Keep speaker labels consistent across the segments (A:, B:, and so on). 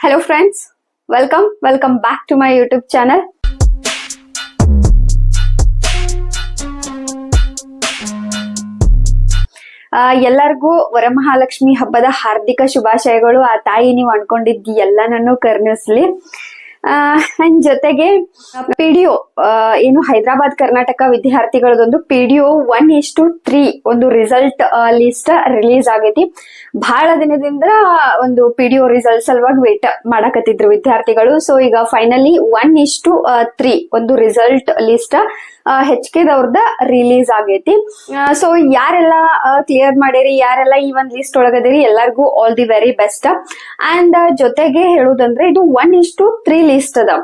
A: Hello friends welcome welcome back to my YouTube channel ಎಲ್ಲರಿಗೂ ವರಮಹಾಲಕ್ಷ್ಮಿ ಹಬ್ಬದ ಹಾರ್ದಿಕ ಶುಭಾಶಯಗಳು. ಆ ತಾಯಿ ನೀವು ಅನ್ಕೊಂಡಿದ್ದಿ ಎಲ್ಲನನ್ನು ನನ್ನೂ ಆ ಅಂಡ್ ಜೊತೆಗೆ ಪಿ ಡಿ ಏನು ಹೈದರಾಬಾದ್ ಕರ್ನಾಟಕ ವಿದ್ಯಾರ್ಥಿಗಳದೊಂದು ಪಿ ಡಿ ಒನ್ ಇಷ್ಟು ತ್ರೀ ಒಂದು ರಿಸಲ್ಟ್ ಲಿಸ್ಟ್ ರಿಲೀಸ್ ಆಗೈತಿ. ಬಹಳ ದಿನದಿಂದ ಒಂದು ಪಿ ಡಿ ರಿಸಲ್ಟ್ ಸಲುವಾಗಿ ವೇಟ್ ಮಾಡಕತ್ತಿದ್ರು ವಿದ್ಯಾರ್ಥಿಗಳು. ಸೊ ಈಗ ಫೈನಲಿ ಒನ್ ಇಷ್ಟು ತ್ರೀ ಒಂದು ರಿಸಲ್ಟ್ ಲಿಸ್ಟ್ ಹೆಚ್ ಕೆದವ್ರದ ರಿಲೀಸ್ ಆಗೈತಿ. ಸೊ ಯಾರೆಲ್ಲ ಕ್ಲಿಯರ್ ಮಾಡಿರಿ, ಯಾರೆಲ್ಲ ಈ ಒಂದ್ ಲಿಸ್ಟ್ ಒಳಗದಿರಿ ಎಲ್ಲರಿಗೂ all the very best and ಜೊತೆಗೆ ಹೇಳುದಂದ್ರೆ ಇದು ಒನ್ ಇಷ್ಟು ತ್ರೀ ಲಿಸ್ಟ್ ಅದ.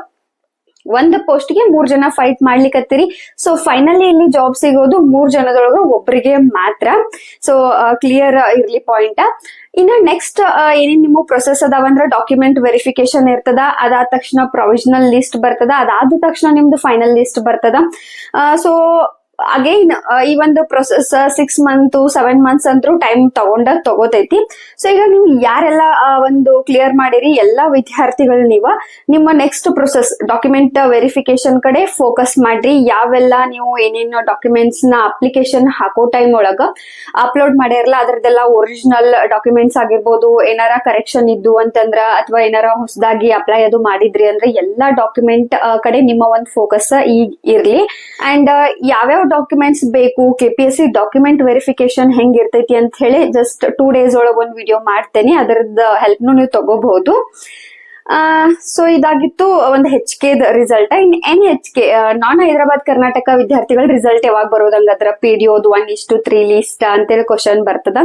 A: ಒಂದ್ ಪೋಸ್ಟ್ಗೆ ಮೂರ್ ಜನ ಫೈಟ್ ಮಾಡ್ಲಿಕತ್ತೀರಿ. ಸೊ ಫೈನಲಿ ಇಲ್ಲಿ ಜಾಬ್ ಸಿಗೋದು ಮೂರ್ ಜನದೊಳಗ ಒಬ್ಬರಿಗೆ ಮಾತ್ರ. ಸೊ ಕ್ಲಿಯರ್ ಇರ್ಲಿ ಪಾಯಿಂಟ್ ಇನ್ನ ನೆಕ್ಸ್ಟ್ ಏನೇನ್ ನಿಮ್ಮ ಪ್ರೊಸೆಸ್ ಅದಾವಂದ್ರ ಡಾಕ್ಯುಮೆಂಟ್ ವೆರಿಫಿಕೇಶನ್ ಇರ್ತದ, ಅದಾದ ತಕ್ಷಣ ಪ್ರೊವಿಷನಲ್ ಲಿಸ್ಟ್ ಬರ್ತದ, ಅದಾದ ತಕ್ಷಣ ನಿಮ್ದು ಫೈನಲ್ ಲಿಸ್ಟ್ ಬರ್ತದ. ಸೊ ಅಗೈನ್ ಈ ಒಂದು process six month seven months ಅಂತೂ ಟೈಮ್ ತಗೊಂಡ ತಗೋತೈತಿ. ಸೊ ಈಗ ನೀವು ಯಾರೆಲ್ಲ ಒಂದು ಕ್ಲಿಯರ್ ಮಾಡಿರಿ, ಎಲ್ಲಾ ವಿದ್ಯಾರ್ಥಿಗಳು ನೀವು, ನಿಮ್ಮ ನೆಕ್ಸ್ಟ್ ಪ್ರೊಸೆಸ್ ಡಾಕ್ಯುಮೆಂಟ್ ವೆರಿಫಿಕೇಶನ್ ಕಡೆ ಫೋಕಸ್ ಮಾಡ್ರಿ. ಯಾವೆಲ್ಲ ನೀವು ಏನೇನು ಡಾಕ್ಯುಮೆಂಟ್ಸ್ನ ಅಪ್ಲಿಕೇಶನ್ ಹಾಕೋ ಟೈಮ್ ಒಳಗ ಅಪ್ಲೋಡ್ ಮಾಡಿರಲ್ಲ ಅದ್ರದ್ದೆಲ್ಲ ಒರಿಜಿನಲ್ ಡಾಕ್ಯುಮೆಂಟ್ಸ್ ಆಗಿರ್ಬೋದು, ಏನಾರ ಕರೆಕ್ಷನ್ ಇದ್ದು ಅಂತಂದ್ರ, ಅಥವಾ ಏನಾರ ಹೊಸದಾಗಿ ಅಪ್ಲೈ ಅದು ಮಾಡಿದ್ರಿ ಅಂದ್ರೆ, ಎಲ್ಲಾ ಡಾಕ್ಯುಮೆಂಟ್ ಕಡೆ ನಿಮ್ಮ ಒಂದು ಫೋಕಸ್ ಈಗ ಇರ್ಲಿ. ಅಂಡ್ ಯಾವ್ಯಾವ ಡಾಕ್ಯುಮೆಂಟ್ಸ್ ಬೇಕು K P S C document verification ಹೆಂಗಿರ್ತೈತಿ ಅಂತ ಹೇಳಿ ಜಸ್ಟ್ ಟೂ ಡೇಸ್ ಒಳಗೆ ಒಂದು ವಿಡಿಯೋ ಮಾಡ್ತೇನೆ. ಅದರದ್ದು ಹೆಲ್ಪ್ನು ನೀವು ತಗೋಬಹುದು. ಸೊ ಇದಾಗಿತ್ತು ಒಂದು H K result in N H K non Hyderabad Karnataka ವಿದ್ಯಾರ್ಥಿಗಳ ರಿಸಲ್ಟ್ ಯಾವಾಗ ಬರೋದಂಗ ಅದ್ರ ಪಿ ಡಿ ಓದು ಒನ್ ಇಷ್ಟು ತ್ರೀ ಲಿಸ್ಟ್ ಅಂತೇಳಿ ಕ್ವಶನ್ ಬರ್ತದ.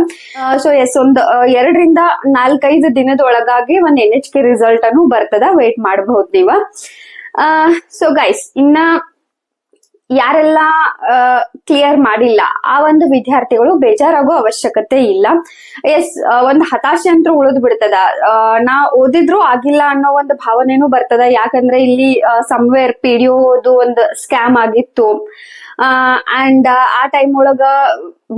A: ಸೊ ಎಸ್ ಒಂದು ಎರಡರಿಂದ ನಾಲ್ಕೈದು ದಿನದ ಒಳಗಾಗಿ ಒಂದ್ ಎನ್ ಹೆಚ್ ಕೆ ರಿಸಲ್ಟ್ ಅನ್ನು ಬರ್ತದ. ವೇಟ್ ಮಾಡಬಹುದು ನೀವ. ಸೊ ಗೈಸ್ ಇನ್ನ ಯಾರೆಲ್ಲ ಕ್ಲಿಯರ್ ಮಾಡಿಲ್ಲ, ಆ ಒಂದು ವಿದ್ಯಾರ್ಥಿಗಳು ಬೇಜಾರಾಗೋ ಅವಶ್ಯಕತೆ ಇಲ್ಲ. ಎಸ್ ಒಂದು ಹತಾಶೆ ಅಂತೂ ಉಳಿದು ಬಿಡ್ತದ. ನಾ ಓದಿದ್ರು ಆಗಿಲ್ಲ ಅನ್ನೋ ಒಂದು ಭಾವನೆನೂ ಬರ್ತದ. ಯಾಕಂದ್ರೆ ಇಲ್ಲಿ ಸಮ್ವೇರ್ ಪಿ ಡಿ ಒಂದು ಸ್ಕ್ಯಾಮ್ ಆಗಿತ್ತು. ಅಂಡ್ ಆ ಟೈಮ್ ಒಳಗ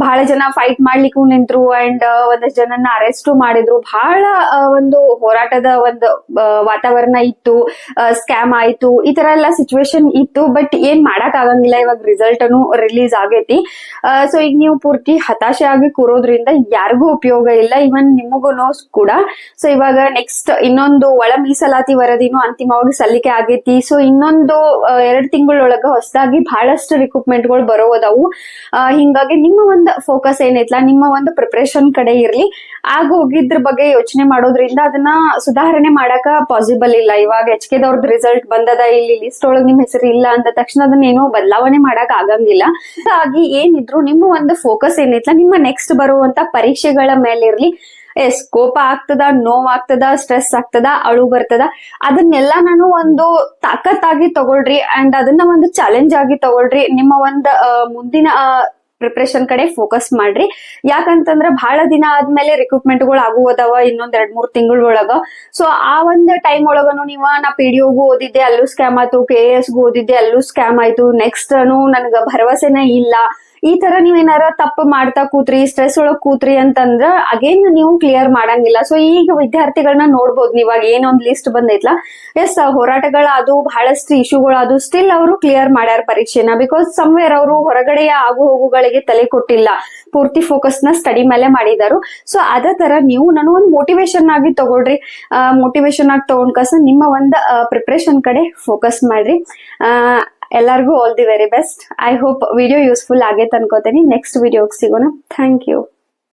A: ಬಹಳ ಜನ ಫೈಟ್ ಮಾಡ್ಲಿಕ್ಕೂ ನಿಂತ್ರು ಅಂಡ್ ಒಂದಷ್ಟು ಜನನ ಅರೆಸ್ಟ್ ಮಾಡಿದ್ರು. ಬಹಳ ಒಂದು ಹೋರಾಟದ ಒಂದು ವಾತಾವರಣ ಇತ್ತು. ಸ್ಕ್ಯಾಮ್ ಆಯ್ತು. ಈ ತರ ಎಲ್ಲ ಸಿಚುವೇಶನ್ ಇತ್ತು ಬಟ್ ಏನ್ ಮಾಡಕ್ ಆಗಂಗಿಲ್ಲ. ಇವಾಗ ರಿಸಲ್ಟ್ ಅನ್ನು ರಿಲೀಸ್ ಆಗೈತಿ. ಸೊ ಈಗ ನೀವು ಪೂರ್ತಿ ಹತಾಶೆ ಆಗಿ ಕೂರೋದ್ರಿಂದ ಯಾರಿಗೂ ಉಪಯೋಗ ಇಲ್ಲ. ಇವನ್ ನಿಮಗೂ ಕೂಡ. ಸೊ ಇವಾಗ ನೆಕ್ಸ್ಟ್ ಇನ್ನೊಂದು ಒಳ ಮೀಸಲಾತಿ ವರದಿನೂ ಅಂತಿಮವಾಗಿ ಸಲ್ಲಿಕೆ ಆಗೈತಿ. ಸೊ ಇನ್ನೊಂದು ಎರಡ್ ತಿಂಗಳೊಳಗ ಹೊಸದಾಗಿ ಬಹಳಷ್ಟು ರಿಕ್ರೂಟ್ಮೆಂಟ್ಗಳು ಬರೋದವು ಹಿಂಗಾಗಿ ನಿಮ್ಮ ಒಂದು ಫೋಕಸ್ ಏನೈತ್ಲಾ ನಿಮ್ಮ ಒಂದು ಪ್ರಿಪ್ರೇಷನ್ ಕಡೆ ಇರ್ಲಿ. ಆಗ ಹೋಗಿದ್ರ ಬಗ್ಗೆ ಯೋಚನೆ ಮಾಡೋದ್ರಿಂದ ಅದನ್ನ ಸುಧಾರಣೆ ಮಾಡಕ ಪಾಸಿಬಲ್ ಇಲ್ಲ. ಇವಾಗ ಎಚ್ ಕೆದವ್ರದ್ದು ರಿಸಲ್ಟ್ ಬಂದದ ಇಲ್ಲಿ ಲಿಸ್ಟ್ ಒಳಗ್ ನಿಮ್ ಹೆಸರು ಇಲ್ಲ ಅಂದ ತಕ್ಷಣ ಅದನ್ನ ಏನೋ ಬದಲಾವಣೆ ಮಾಡಕ್ ಆಗಂಗಿಲ್ಲ. ಹಾಗಾಗಿ ಏನಿದ್ರು ನಿಮ್ಮ ಒಂದು ಫೋಕಸ್ ಏನೈತ್ಲಾ, ನಿಮ್ಮ ನೆಕ್ಸ್ಟ್ ಬರುವಂತ ಪರೀಕ್ಷೆಗಳ ಮೇಲೆ ಇರ್ಲಿ. ಎಸ್ ಕೋಪ ಆಗ್ತದ ನೋವಾಗ್ತದ ಸ್ಟ್ರೆಸ್ ಆಗ್ತದ, ಅಳು ಬರ್ತದ, ಅದನ್ನೆಲ್ಲ ನಾನು ಒಂದು ತಾಕತ್ತಾಗಿ ತಗೊಳ್ರಿ. ಅಂಡ್ ಅದನ್ನ ಒಂದು ಚಾಲೆಂಜ್ ಆಗಿ ತಗೊಳ್ರಿ. ನಿಮ್ಮ ಒಂದು ಮುಂದಿನ ಪ್ರಿಪ್ರೇಷನ್ ಕಡೆ ಫೋಕಸ್ ಮಾಡ್ರಿ. ಯಾಕಂತಂದ್ರ ಬಹಳ ದಿನ ಆದ್ಮೇಲೆ ರಿಕ್ರೂಟ್ಮೆಂಟ್ಗಳು ಆಗುವುದವ ಇನ್ನೊಂದ್ ಎರಡ್ ಮೂರ್ ತಿಂಗಳ ಒಳಗ ಸೊ ಆ ಒಂದ್ ಟೈಮ್ ಒಳಗನು ನೀವ ನಾ ಪಿ ಓದಿದ್ದೆ, ಅಲ್ಲೂ ಸ್ಕ್ಯಾಮ್ ಆಯ್ತು ಕೆ ಎಸ್ ಓದಿದ್ದೆ, ಅಲ್ಲೂ ಸ್ಕ್ಯಾಮ್ ಆಯ್ತು. ನೆಕ್ಸ್ಟ್ ನನ್ಗ ಭರವಸೆನೇ ಇಲ್ಲ. ಈ ತರ ನೀವೇನಾರ ತಪ್ಪು ಮಾಡ್ತಾ ಕೂತ್ರಿ ಸ್ಟ್ರೆಸ್ ಒಳಗ್ ಕೂತ್ರಿ ಅಂತಂದ್ರ ಅಗೇನ್ ನೀವು ಕ್ಲಿಯರ್ ಮಾಡಂಗಿಲ್ಲ. ಸೊ ಈಗ ವಿದ್ಯಾರ್ಥಿಗಳನ್ನ ನೋಡ್ಬೋದು ನೀವಾಗ ಏನೊಂದ್ ಲಿಸ್ಟ್ ಬಂದೈತ್ಲ. ಎಸ್ ಹೋರಾಟಗಳ ಅದು ಬಹಳಷ್ಟು ಇಶ್ಯೂಗಳು ಅದು ಸ್ಟಿಲ್ ಅವರು ಕ್ಲಿಯರ್ ಮಾಡ್ಯಾರ ಪರೀಕ್ಷೆನ ಬಿಕಾಸ್ ಸಮ್ವೇರ್ ಅವರು ಹೊರಗಡೆಯ ಆಗು ಹೋಗುಗಳಿಗೆ ತಲೆ ಕೊಟ್ಟಿಲ್ಲ. ಪೂರ್ತಿ ಫೋಕಸ್ನ ಸ್ಟಡಿ ಮೇಲೆ ಮಾಡಿದಾರು. ಸೊ ಅದ ತರ ನೀವು ನಾನು ಒಂದು ಮೋಟಿವೇಶನ್ ಆಗಿ ತಗೊಳ್ರಿ. ಮೋಟಿವೇಶನ್ ಆಗಿ ತಗೊಂಡ್ ಕಸ ನಿಮ್ಮ ಒಂದು ಪ್ರಿಪ್ರೇಷನ್ ಕಡೆ ಫೋಕಸ್ ಮಾಡ್ರಿ. ಎಲ್ಲರಿಗೂ all the very best I hope video useful ಆಗೈತೆ ಅನ್ಕೋತೀನಿ ನೆಕ್ಸ್ಟ್ ವಿಡಿಯೋಗೆ ಸಿಗೋಣ. Thank you